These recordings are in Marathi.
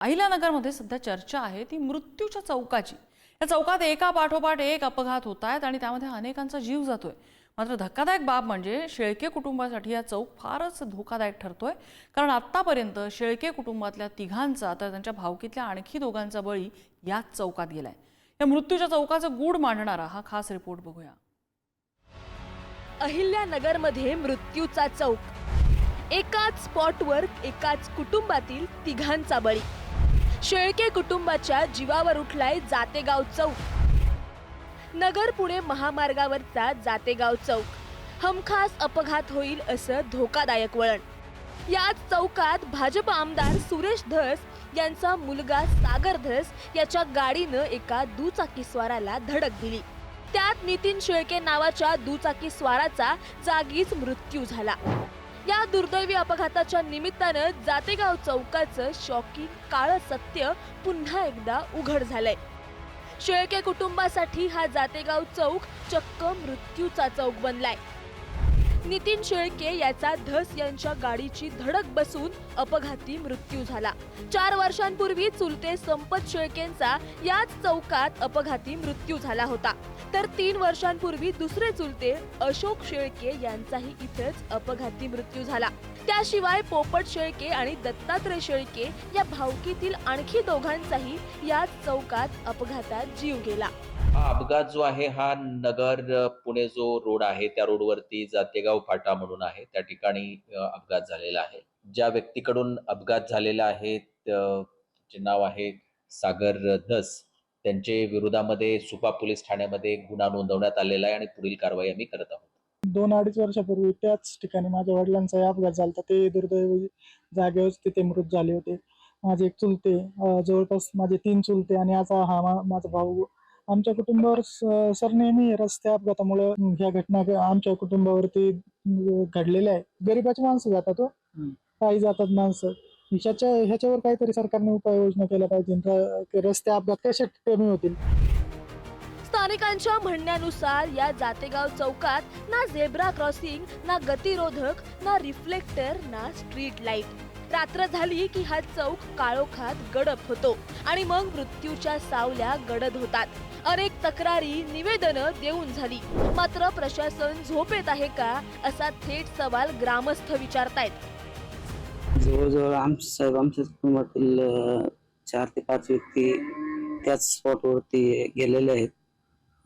अहिल्यानगरमध्ये सध्या चर्चा आहे ती मृत्यूच्या चौकाची. या चौकात एका पाठोपाठ एक अपघात होत आहेत आणि त्यामध्ये अनेकांचा जीव जातोय. मात्र धक्कादायक बाब म्हणजे शेळके कुटुंबासाठी हा चौक फारच धोकादायक ठरतोय. कारण आत्तापर्यंत शेळके कुटुंबातल्या तिघांचा तर त्यांच्या भावकीतल्या आणखी दोघांचा बळी याच चौकात गेलाय. या मृत्यूच्या चौकाचं गूढ मांडणारा हा खास रिपोर्ट बघूया. अहिल्यानगरमध्ये मृत्यूचा चौक. एकाच स्पॉटवर एकाच कुटुंबातील तिघांचा बळी. शेळके कुटुंबाच्या जीवावर उठलाय जातेगाव चौक. नगर पुणे महामार्गावरचा जातेगाव चौक. हमखास अपघात होईल असं धोकादायक वळण. याच चौकात भाजप आमदार सुरेश धस यांचा मुलगा सागर धस याच्या गाडीनं एका दुचाकी स्वाराला धडक दिली. त्यात नितीन शेळके नावाच्या दुचाकी स्वाराचा जागीच मृत्यू झाला. या दुर्दैवी अपघाताच्या निमित्तानं जातेगाव चौकाचं शॉकिंग काळं सत्य पुन्हा एकदा उघड झालंय. शेळके कुटुंबासाठी हा जातेगाव चौक चक्क मृत्यूचा चौक बनलाय. नितीन शेळके याचा धस यांच्या गाडीची धडक बसून अपघाती मृत्यू झाला. चार वर्षांपूर्वी चुलते संपत शेळकेंचा याच चौकात अपघाती मृत्यू झाला होता. तर तीन वर्षांपूर्वी दुसरे चुलते अशोक शेळके यांचाही इथेच अपघाती मृत्यू झाला. त्याशिवाय पोपट शेळके आणि दत्तात्रय शेळके या भावकीतील आणखी दोघांचाही याच चौकात अपघातात जीव गेला. हा अपघात जो आहे हा नगर पुणे जो रोड आहे त्या रोडवरती जातेगाव फाटा म्हणून आहे. त्या ठिकाणी अपघात झालेला आहे. ज्या व्यक्तीकडून अपघात झालेला आहे जे त्याचे नाव आहे सागर धस त्यांचे विरोधामध्ये सुपा पोलीस ठाण्यामध्ये गुन्हा नोंदवण्यात आलेला आहे आणि पुढील कारवाई आम्ही करत आहोत. दोन अडीच वर्षापूर्वी त्याच ठिकाणी माझ्या वडिलांचा अपघात झाला ते दुर्दैवी जागेवर तिथे मृत झाले होते. माझे एक चुलते जवळपास माझे तीन चुलते आणि आज हा माझा भाऊ आमच्या कुटुंबावर स- सरनेहमी रस्ते अपघातामुळे ह्या घटना आमच्या कुटुंबावरती घडलेल्या आहे गरीबाची माणसं जातात हो. काही जातात माणसं. ह्याच्या ह्याच्यावर काहीतरी सरकारने उपाययोजना केल्या पाहिजे रस्ते अपघात कसे कमी होतील? स्थानिकांच्या म्हणण्यानुसार या जातेगाव चौकात ना झेब्रा क्रॉसिंग ना गतिरोधक ना रिफ्लेक्टर ना स्ट्रीट लाइट रात्र झाली की हा चौक काळोखात गडप होतो आणि मग मृत्यूच्या सावल्या गडद होतात. अनेक तक्रारी निवेदनं देऊन झाली. मात्र प्रशासन झोपेत आहे का असा थेट सवाल ग्रामस्थ विचारतायत. जवळजवळ आमच्या आमच्या कुटुंबातील चार ते पाच व्यक्ती त्याच स्पॉटवरती गेलेले आहेत.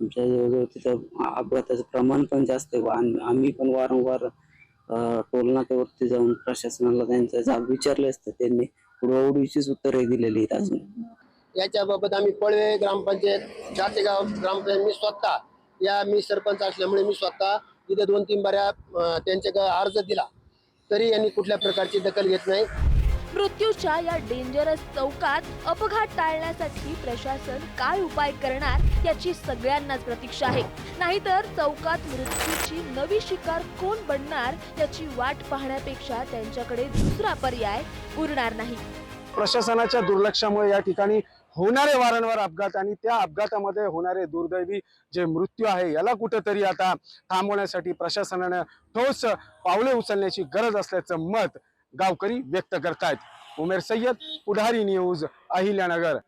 आमच्या जवळजवळ तिथं अपघाताचं प्रमाण पण जास्त आहे. आम्ही पण वारंवार अं, टोल नाक्यावरती जाऊन प्रशासनाला त्यांचा जाब विचारले असतं. त्यांनी उडवाउडीचीच उत्तरे दिलेली आहेत अजून. याच्याबाबत आम्ही पळवे ग्रामपंचायत चातेगाव ग्रामपंचायत मी स्वतः या मी सरपंच असल्यामुळे मी स्वतः इथे दोन तीन बऱ्या त्यांच्याकडे अर्ज दिला. तरी यांनी कुठल्या प्रकारची दखल घेत नाही. मृत्यूच्या या डेंजरस चौकात अपघात टाळण्यासाठी प्रशासन काय उपाय करणार याची सगळ्यांनाच प्रतीक्षा आहे. नाहीतर चौकात मृत्यूची नवी शिकार कोण बनणार याची वाट पाहण्यापेक्षा त्यांच्याकडे दुसरा पर्याय उरणार नाही. प्रशासनाच्या दुर्लक्षामुळे या ठिकाणी होणारे वारंवार अपघात आणि त्या अपघातामध्ये होणारे दुर्दैवी जे मृत्यू आहे याला कुठेतरी आता थांबवण्यासाठी प्रशासनानं ठोस पावले उचलण्याची गरज असल्याचं मत गावकरी व्यक्त करतायत. उमेर सय्यद पुढारी न्यूज अहिल्यानगर.